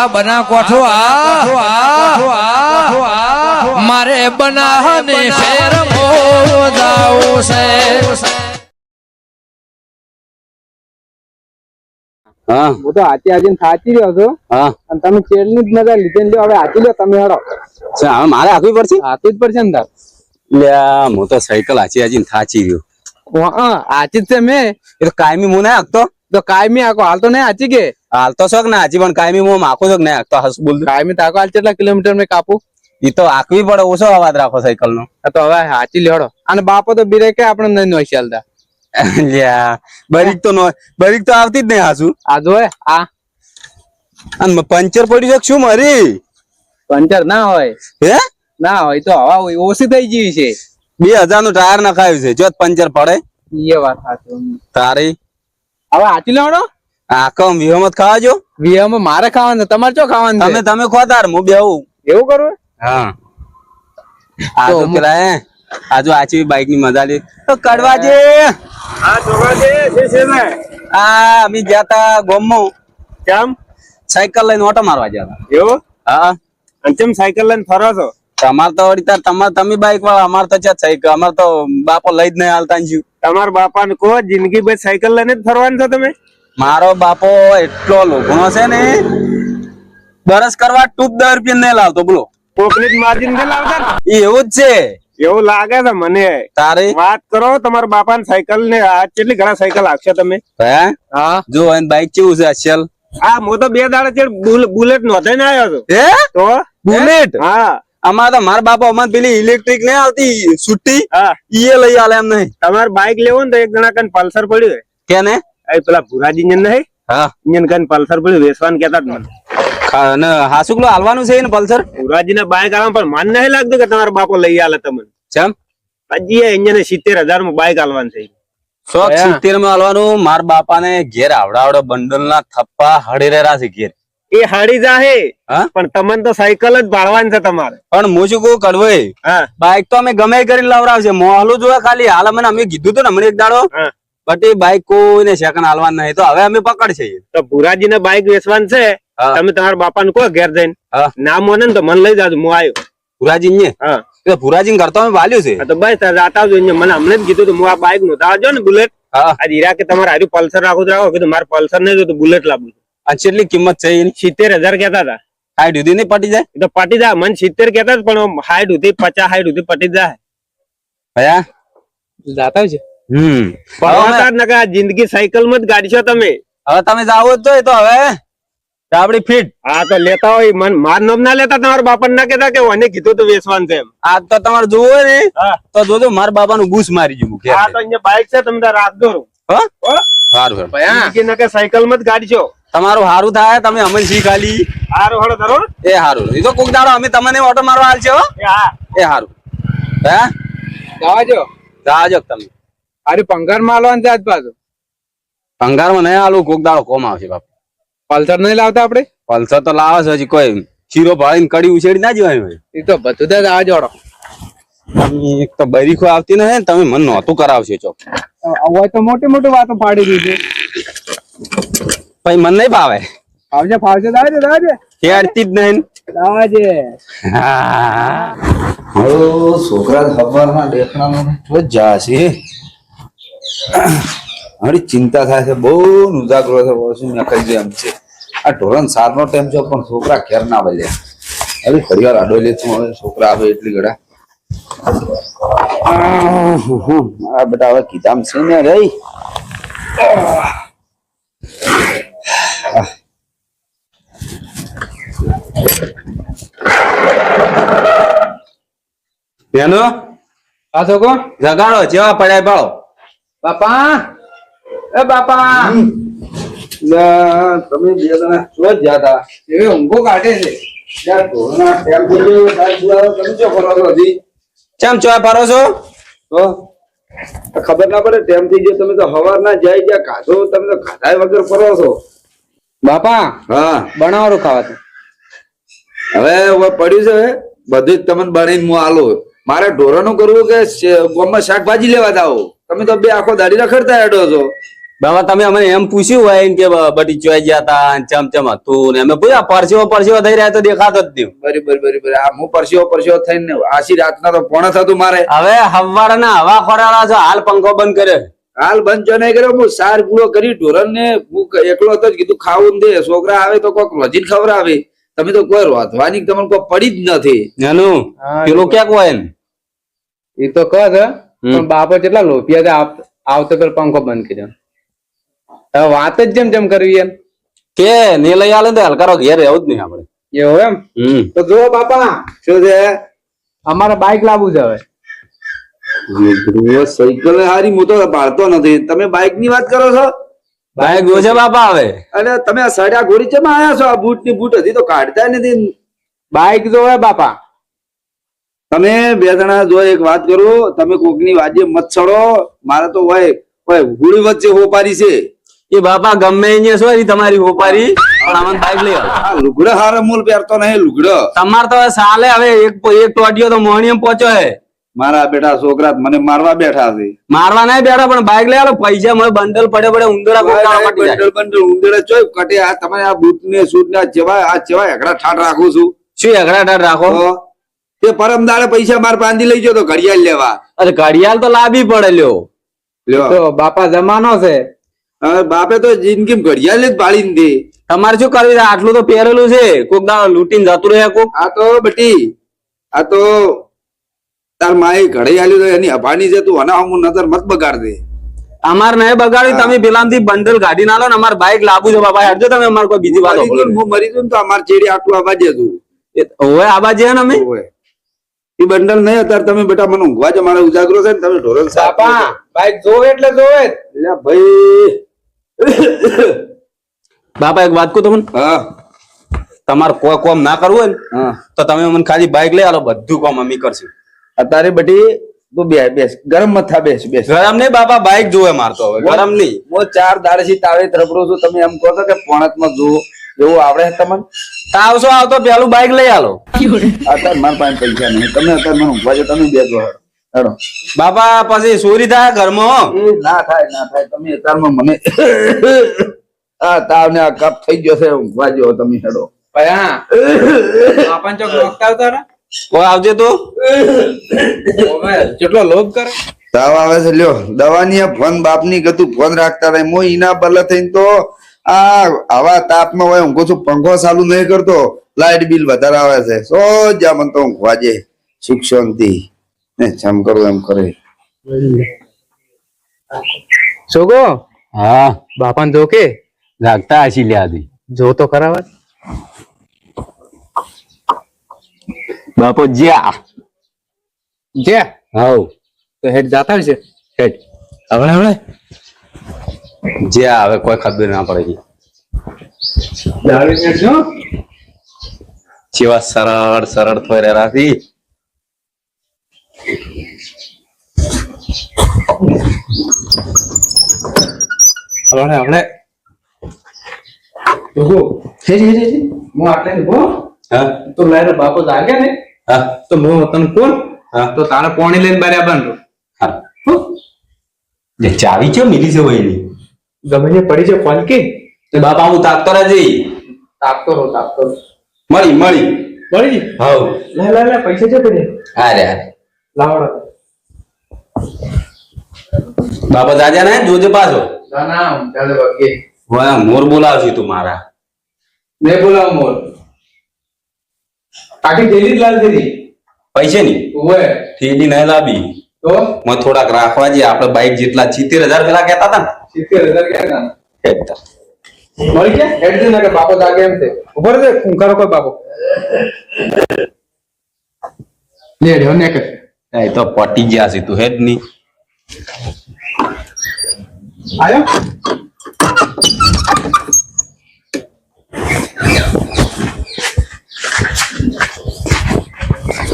આ બના કોઠો આ મારે બનાહને શેર મોદાવું છે. હા. હું તો હાથી હાથી થાચી રહ્યો છું. હા. અને તમે ચેડની જ મજા લીધે લ્યો હવે હાથી લ્યો તમે હડો. છે, હવે મારે આખવી પડશે? હાથી જ પડશે અંદર લ્યા હું તો સાયકલ હાચી હાચી થાચી રહ્યો હા જ છે મેં. એ તો કાયમી હું ના હાંકતો? તો કાયમી આખો હાલ તો નહીં હાચી કે? હાલ તો શોખ ના હાચી પણ કાયમી હું માખો શોખ ને તો બોલ. કાયમી તાકો હાલ કેટલા કિલોમીટર મેં કાપું? એ તો આકવી પડે ઓછો અવાજ રાખો સાયકલ નો. તો હવે હાચી લેડો અને બાપો તો બીરે કે આપણે નહીં નોઈ ચાલતા. લ્યા બરીક તો નો બરીક તો આવતી જ નહીં હાસુ આ જોય આ. અને પંચર પડ્યું છે શું મારી? પંચર ના હોય. હે? ના હોય તો હવા હોય ઓછી થઈ ગઈ છે. બે હજારનું ટાયર નખાયું છે જો પંચર પડે. એ વાત સાચી. તારી. હવે હાચી લ્યો આકમ વિહમત ખાવાજો. માં મારે ખાવાનું તમારે ચો ખાવાનું તમે તમે ખો તાર હું બેહું. એવું કરવું હા. આ તો પેલા હે આજુ આચી બાઈકની મજા લે. તો કડવાજે આ અમે જાતા તા ગોમમાં. કેમ? સાયકલ લઈને ઓટો મારવા જતા એવું? હા. અને કેમ સાયકલ લઈને ફરો છો? તમાર તો વળી તાર તમાર તમે બાઈક વાળા અમાર તો છે સાયકલ. અમાર તો બાપો લઈ જ નહીં હાલતા ને તમાર તમારા બાપા ને કહો જિંદગી ભાઈ સાયકલ લઈને જ ફરવાનું છો તમે? મારો બાપો એટલો લોભણો છે ને બરસ કરવા ટૂપ દર રૂપિયા નહીં લાવતો બોલો. માર્જિન લાવતા એવું જ છે. એવું લાગે છે મને. તારે? વાત કરો તમારા બાપા ને સાયકલ ને આ કેટલી ઘણા સાયકલ આપશે તમે? હે? હા. જો બાઈક કેવું છે અસલ આ હું તો બે દાડા છે બુલેટ બુલેટ ને આવ્યો છું. હે? તો? બુલેટ? હા. અમાર તો મારા બાપા અમાર પેલી ઇલેક્ટ્રિક નહીં આવતી સુટ્ટી? હા. ઈ લઈ આલે એમ નહીં તમારે બાઇક લેવું ને તો એક જણા કન પલ્સર પડ્યું કે ને એ પેલા ભુરાજી ને નહીં? હા. ઇન્જન કન પલ્સર પડ્યું વેસવાન કેતા જ મને. ખા- ને હાસુકલો હાલવાનું છે ને પલ્સર? ભુરાજી ને બાઈક આવે પણ મન નહીં લાગતું કે તમારા બાપો લઈ આલે તમને. ચમ હજી અહીંયા સિત્તેર હજારમાં બાઈક આલવાનું છે. શોખ? સિત્તેરમાં હાલવાનું માર બાપા ને ઘેર આવડાવડો બંડલ ના થપ્પા હળેરેરા છે ઘેર. એ હાડી જાહે હા? પણ તમને તો સાયકલ જ ભાળવાની છે તમારે. પણ હું શું કહું કડવે હા. બાઈક તો અમે ગમે કરીને લાવડાવશે મોહલું જોવા ખાલી. હાલ અમે અમે કીધું તું ને હમણાં એક દાડો. બટ એ બાઈક કોઈને સેકન્ડ હાલવા નહીં. તો હવે અમે પકડશે તો ભુરાજી ને બાઈક વેચવાનું છે. તમે તમારા બાપા ને કહો ઘેર જઈને. ના મોને તો મને લઈ જાજો હું આવ્યો ભુરાજી ને હા ભુરાજી કરતો અમે વાલ્યું છે. તો બસ તાર જાતા આવજો મને હમણાં જ કીધું તું હું આ બાઈક નો આવજો ને બુલેટ હા. આ હીરા કે તમારે હારું પલ્સર રાખો તો રાખો કીધું મારે પલ્સર નહીં તો બુલેટ લાવું છે. આ કેટલી કિંમત છે એની? સિત્તેર હજાર કેતા હતા. હાઈટ સુધી નહીં પટી જાય? તો પટી જાય મને સિત્તેર કેતા પણ હાઈટ સુધી પચાસ હાઈટ સુધી પટી જાય. ભયા? જાતા છે હમ. આ જિંદગી સાયકલમાં જ ગાડી છો તમે. હવે તમે જાવ તો એ તો હવે. આપડી ફીટ. હા તો લેતા હોય. મન માર નામ ના લેતા તમારા બાપા ના કેતા કે ઓને કીધું તો વેસવાન છે આ તો તમારે જોવો ને તો જોજો મારા બાપા નું ગુસ મારી જવું હા તો અહીંયા બાઇક છે તમે રાખજો હો? સારું. જિંદગી નકર સાયકલમાં જ ગાડશો. તમારું સારું થાય તમે અમને શીખાલી. હારું હળો ધરો. એ સારું એ તો કોક દાડો અમે તમને ઓટો મારવા હાલ છે એ હા. એ સારું હે? જવાજો જાજો તમે. અરે પંગારમાં આલવાનું છે આજ પાછું? ભંગારમાં નહીં આલું કોક દાડો કોમ આવશે બાપુ. પલ્સર નહીં લાવતા આપડે પલ્સર તો લાવે છે હજી કોઈ શીરો ભાળીને કડી ઉછેડી ના જવાય એ તો બધું જ આ જોડો. એક તો બરીખો આવતી ને તમે મને નહોતું કરાવશો ચોક. હવે તો મોટી મોટી વાતો પાડી દીધી. પછી મને નહીં ભાવે. આવજે ફાવજે દાજે દાવજે. ખેડતી જ નહીં દાવજે. હો. છોકરા સવારના દેખણાનો તો જાશે. મારી ચિંતા થાય છે બહુ ઉજાગરો છે શું નખાઈ જાય એમ છે. આ ઢોરણ સારનો ટાઈમ છે પણ છોકરા ઘેર ના વળ્યા હવે ઘડી વાર આડો લે છું હવે છોકરા આવે એટલી ઘડા આ બેટા હવે કીધામ છે ને રહી બેનો? આ છોકરો? જગાડો જેવા પડ્યા પાડો બાપા! એ બાપા! તમે બે જણા શું જ જાતા એવી ઊંઘો કાઢે છે. ગયો ચમ ચો ફરો છો? ખબર ના પડે ટેમ થઈ ગયો તમે તો હવાર ના જાય ગયા ખાધો તમે તો ખાધા વગર ફરો છો. બાપા! હા. બનાવો ખાવા હવે હવે પડ્યું છે બધું જ તમને બનાવીને હું આલો. મારે ઢોરાનું કરવું કે ગોમાં શાકભાજી લેવા જાવ તમે તો બે આખો દાડી રખડતા હેડો છો. બાબા તમે અમે એમ પૂછ્યું હોય ને કે બટી ચોઈ ગયા હતા ચમ ચમ હતું ને અમે પૂછ્યા પરસેવો પરસેવો થઈ રહ્યા તો દેખાતો જ નહીં. બરાબર બરાબર આ હું પરસેવો પરસ્યો થઈને આશી રાતના તો પોણા થતું મારે. હવે હવારના હવા ખોરાડા છો હાલ પંખો બંધ કર્યો. હાલ બંધ જો નહીં કર્યો હું સાર પૂરો કરી ઢોરણ ને હું એકલો હતો જ કીધું ખાવું દે. છોકરા આવે તો કોક રોજીને ખવડાવે. તમે તો કોઈ રોધવાની તમને કોઈ પડી જ નથી. હા, પેલું ક્યાંક હોય ને? એ તો કહે છે પણ બાપો કેટલા લોભિયા છે આવતો પેલો પંખો બંધ કર્યો હવે વાત જ જેમ જેમ કરવી એમ. કે ને લઈ આલે તો હલકારો ઘેર એવું જ નહીં આપણે. એવું એમ? તો જુઓ બાપા શું છે? અમારે બાઇક લાવવું છે હવે. સાયકલ હારી હું તો પાડતો નથી. તમે બાઇકની વાત કરો છો? બાઈક જોશે બાપા હવે અને તમે સડ્યા ગોરી ચેમાં આયા છો? આ બૂટની બૂટ હતી તો કાઢતા નથી. બાઇક જોવે બાપા. તમે બે જણા જો એક વાત કરો તમે કોકની વાજે મત છોડો મારે તો હોય હોય હુડી વચ્ચે હોપારી છે. એ બાપા ગમે શું હોય તમારી હોપારી પણ બાઈક લઈ આવો. આ લુગડા હારે મૂલ પહેરતો નહીં લુગડો. તમાર તો સાલે હવે એક એક ટોટિયો તો મોહણીયમ પહોંચ્યો હે. મારા બેટા છોકરા મને મારવા બેઠા છે. મારવા નહીં બેઠા પણ બાઈક લઈ આલો પૈસા મળે બંડલ પડે પડે ઉંદરા કોકાળા બંડલ બંડલ ઉંદરડે ચોય કટે આ તમે આ બૂટ ને સૂટ ને આ જેવા આ જેવા એકડા ઠાઠ રાખું છું. શું અઘડા ઠાઠ રાખો? તે પરમ દાડે પૈસા માર પાંદી લઈ ગયો તો ઘડિયાળ લેવા. અરે ઘડિયાળ તો લાવી પડે લ્યો. તો બાપા જમાનો છે. બાપે તો જિંદગી ઘડિયાળ જ પાડી દે. તમારે શું કરવી આટલું તો પહેરેલું છે. કોક દાડો લૂંટીને જતું રહે કોક? આ તો બટી આ તો તાર માએ ઘડી આલ્યું તો એની અભાની છે. તું હું નજર મત બગાડ દે. અમાર નહીં બગાડ્યું. તમે પેલામાંથી બંડલ કાઢી ના લો ને અમારે બાઈક લાવવું છે બાપા. હેડજો તમે અમારે કોઈ બીજી વાત હું મરી જઉં તો અમાર ચેડી આટલું આવાજે હતું. આબા છે ને અમે? ઓવે. ઈ બંડલ નહીં અત્યારે તમે બેટા મને ઊંઘવા છે મારે ઉજાગરો છે ને તમે ઢોરણ સાપા ભાઈ જોવે એટલે જોવે એટલે ભાઈ. બાપા એક વાત કહું તમને? હા. તમારે કોઈ કોમ ના કરવું હોય ને તો તમે મને ખાલી બાઈક લઈ આલો બધું કોમ અમે કરશું. અત્યારે બધી તું બે બેસ ગરમ મથા બેસ બેસ. ગરમ નહીં બાપા બાઈક જોવે મારતો હવે ગરમ નહીં. હું ચાર દાડથી તાવે તરફડું છું. તમે એમ કહો છો કે પોણતમાં જુઓ. એવું આવડે તમને? તાવ શું આવતો પેલું બાઈક લઈ આલો. અત્યારે મારા પાસે પૈસા નહીં. તમે અત્યારે મને ઊંઘવા છો તમે બે જો હેડો. બાપા પછી ચોરી થાય ઘરમાં ના થાય ના થાય. તમે અત્યારમાં મને આ તાવ ને આ કપ થઈ ગયો છે ઊંઘવા જો તમે હેડો. હા. ચોક રોકતા આવતા રે. કોઈ આવજે તો. કેટલો લોભ કરે. તાવ આવે છે લ્યો. દવાની ફોન બાપની ગતું ફોન રાખતા રહે? મો ઈના બદલે થઈને તો આ આવા તાપમાં હોય ઊંઘો છું પંખો ચાલુ નહીં કરતો લાઇટ બિલ વધારે આવે છે. સો જ્યાં મને તો ઊંઘવા જે સુખ શાંતિ. ને જેમ કરું એમ કરે. સોગો? હા. બાપાને જો કે જાગતા લે લ્યા જો તો ખરા બાપો જ્યા. જ્યા? હાઉ તો હેડ જાતા છે હેડ હવે હવે જ્યા આવે કોઈ ખબર ના પડે છે? જેવા સરળ સરળ થઈ રહ્યા હમણે હે હે હે હું. આટલે ને હા. તો લાયરો બાપો જાગે ને હા. તો હું તને કોણ? હા. તો તારે પોણી લઈને બારે આવવાનું હા. ચાવી ચો મિલી છે વહીની ગમે તે પડી છે ફોન કે. તે બાપા હું તાકતો રહેજે તાપતો રહો તાપતો મળી મળી. મળી? હાઉ લે લે લે પૈસા છે તને? અરે અરે લાવડો. બાપા જાજા ને જોજે પાછો? ના ના હું ચાલે વગે વાહ મોર બોલાવશે તું મારા. મેં બોલાવ મોર. આખી ડેલી લાલ દીધી પૈસે ની? ઓય થેલી નહીં લાવી. તો? મને થોડાક રાખવા જે આપણે બાઈક જેટલા સિત્તેર હજાર પેલા કહેતા હતા સિત્તેર હજાર ક્યાં ના? કહેતા. મળી ગયા? હેડ દે ના કે બાપો જાગે એમ છે. ઉભર દે કરો કોઈ બાપો. લે રે ને કે એ તો પટી ગયા છે તું હેડની. આયો?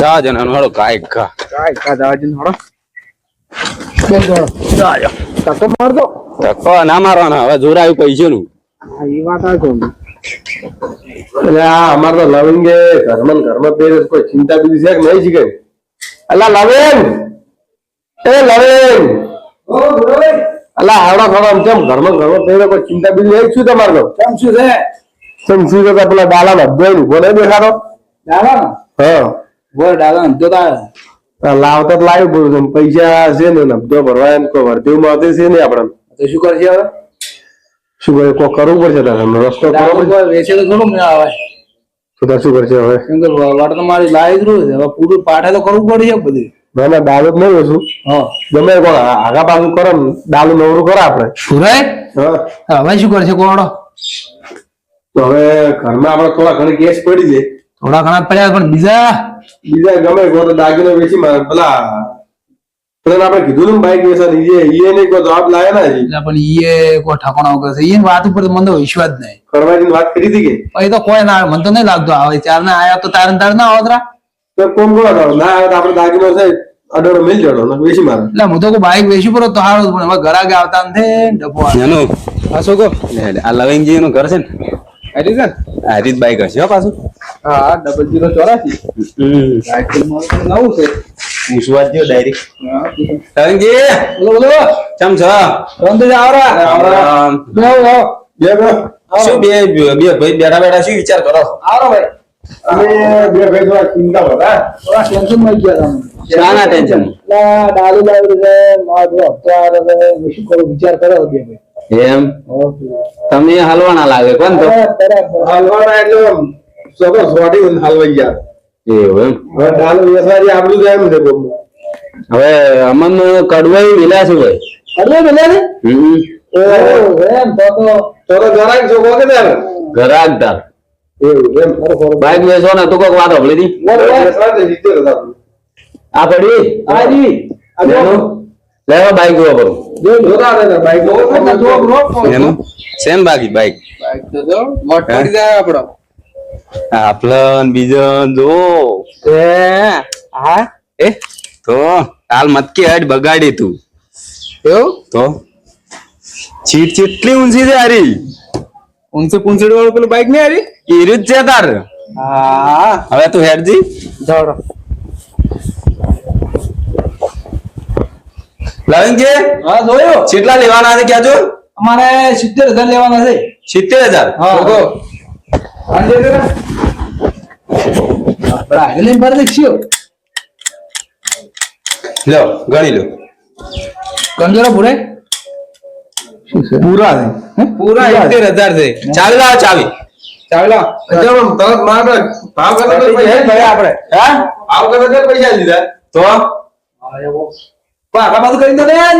જા જણા નો હાલો કા કાઈ કા દાવાજી હડો બેન દોડો જાયો તકો ધક્કો ના મારવાના હવે જોર પૈસે નું આ વાત આ કોણ એટલે આ અમાર તો લવિંગે ઘરમાં ને ઘરમાં કોઈ ચિંતા બીજી છે કે નહીં છે કઈ? અલા લવિંગ! એ લવિંગ! અલા હાવડા ખોડા કેમ ઘરમાં ઘરમાં થઈને કોઈ ચિંતા બીજી એક શું તમારે તો? કેમ શું છે? કેમ શું છે પેલા ડાલા બધો ઊભો નહીં દેખાતો? ડાલા ને હા. બોલ ડાલા ને આ લાવતા તો લાવી છે પૈસા છે ને હપ્તો ભરવા એમ કોઈ વર્તી માં છે ને આપણે. તો શું કરશે હવે? શું કરે કોઈ કરવું પડશે તારે? રસ્તો વેચે તો થોડું મેળ આવે. તો તાર શું કરશે હવે? કેમ કે વાટ તો મારી લાવી જ છે. હવે પૂરું પાઠે તો કરવું પડશે બધું. ના ના જ નહીં હા. ગમે કોણ આગા પાછું કરો ને નવરું કરો આપણે. સુરાય? હા. હવે શું કરશે કોણ? તો હવે ઘરમાં આપણે થોડા ઘણી કેસ પડી છે થોડા ઘણા પડ્યા પણ બીજા? બીજા ગમે કો તો દાગીનો વેચી મારે પેલા પેલા આપણે કીધું ને બાઈક વેચવાની ઈએ એ નહીં કોઈ જવાબ લાયા ના જી એટલે પણ ઈએ કો ઠાકોણા વગર છે. ઈએ વાત ઉપર મને તો વિશ્વાસ નહીં. કરવાની વાત કરી હતી કે? એ તો કોઈ ના આવે. મને તો નહીં લાગતો આવે ચાર ના આયા તો તારન ને તારે ના આવતરા તો કોમ કો ના આવે તો આપણે દાગીનો છે અડોડો મિલ જડો ને વેચી મારે. એટલે હું તો કો બાઈક વેચી પડો તો હારો પણ હવે ઘરાકે આવતા નથી ને ડબો આનો એનું કો આ લવિંગજી નું ઘર છે ને? હરી સર આ રીત બાઈક હશે હો પાછું હા ડબલ જીરો ચોરાસી નવું છે. પૂછવા જ ડાયરેક્ટ લવિંગજી બોલો બોલો. ચમ છો? રોંદે જ આવરા. બે આવો બે બે શું બે બે ભાઈ બેઠા બેઠા શું વિચાર કરો છો? આવરો ભાઈ. અમે બે ભાઈ થોડા ચિંતા હતા થોડા ટેન્શનમાં ગયા તમે. શાના ટેન્શન ના ડાલુ લાવી છે મારો હપ્તો શું કરું? વિચાર કરો બે ભાઈ. એમ? તમને હલવાના લાગે કોણ તો? હલવાના એટલે સગો સોટી ને ગયા. એવું હવે ડાલો વેચવાથી આપણું જાય છે હવે અમન કડવાઈ મિલા છે ભાઈ કડવાઈ મિલા ને હમ એમ તો તો એવું એમ બાઈક વેચો ને તો કોઈક વાત દે. હજાર આ પડી? આજી લેવો બાઈક જોવા જોતા બાઈક બ્રો સેમ બાકી બાઈક બાઈક તો જો મોટ જાય આપણો આપલન બીજન જો. એ હા? એ તો હાલ મતકી હટ બગાડી તું. એવું? તો? ચીટ ચીટલી ઊંચી છે હારી. ઊંચી વાળું પેલું બાઈક નહીં હારી? ઈરું જ છે તાર. હા. હવે તું હેડજી. જાડો લવિંગજી હા જોયો. કેટલા લેવાના છે ક્યાં જો અમારે સિત્તેર હજાર લેવાના છે. સિત્તેર હજાર? લ્યો ગણી લો કંજરો પૂરે પૂરા છે. પૂરા સિત્તેર હજાર છે. ચાવી લાવો ચાવી. ચાલો અચ્છા પણ તરત મારે ભાવ કરતા આપણે. હા? ભાવ કરતા પૈસા લીધા તો? આગા બાજુ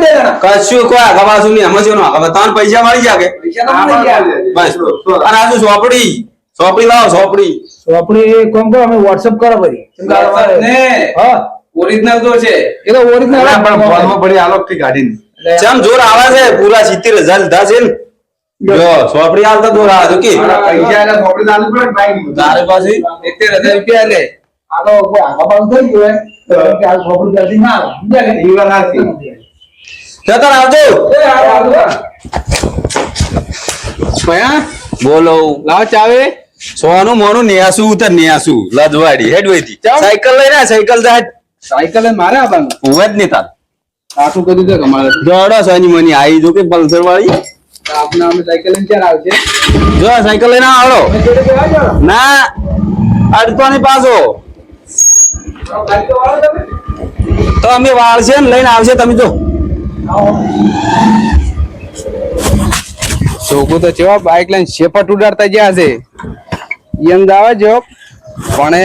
દે. કશું કોઈ આગા પાછું નહીં સમજ્યો ને આગા ત્રણ પૈસા મળી. બસ. અને આ શું સોપડી? સોપડી લાવો સોપડી. તો આપણે કરો અમે વોટ્સઅપ કરો પછી કેમ હા. ઓરિજિનલ તો છે. એ તો ઓરિજિનલ પણ ફોનમાં પડી આલો થી કાઢીને ચમ જોર આવે છે પૂરા સિત્તેર હજાર લીધા છે ને. જો. સોપડી હાલતા જોર આવે છે કે પૈસા એટલે સોપડી તો પડે ને બાઈકની. તારે પાસે સિત્તેર હજાર રૂપિયા લે. આ તો આગા બાજુ થઈ ગયું તો. જતા બોલો લાવ ચાવે. સોનું મોનું નેહાસુ ઉતર નેહાસુ લજવાડી હેડ સાયકલ લઈને સાયકલ જા સાયકલ મારે આપવાનું હું જ નહીં તાર. આટલું કદી છે કે અમારે જોડો સોની મની આવી જો કે પલ્સર વાળી આપણે અમે સાયકલ લઈને ક્યારે આવશે? જો સાયકલ લઈને આવડો. ના અડતો ની પાછો? તો અમે વાળશે ને લઈને આવશે તમે જો. છોકરું તો કેવા બાઇક લઈને શેફટ ઉડાડતા ગયા છે. એમ જાવે જો. પણ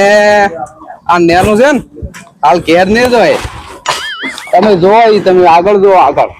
આ નેનું છે ને, હાલ ઘેર નહીં જોય તમે જોવો તમે આગળ જોવો આગળ.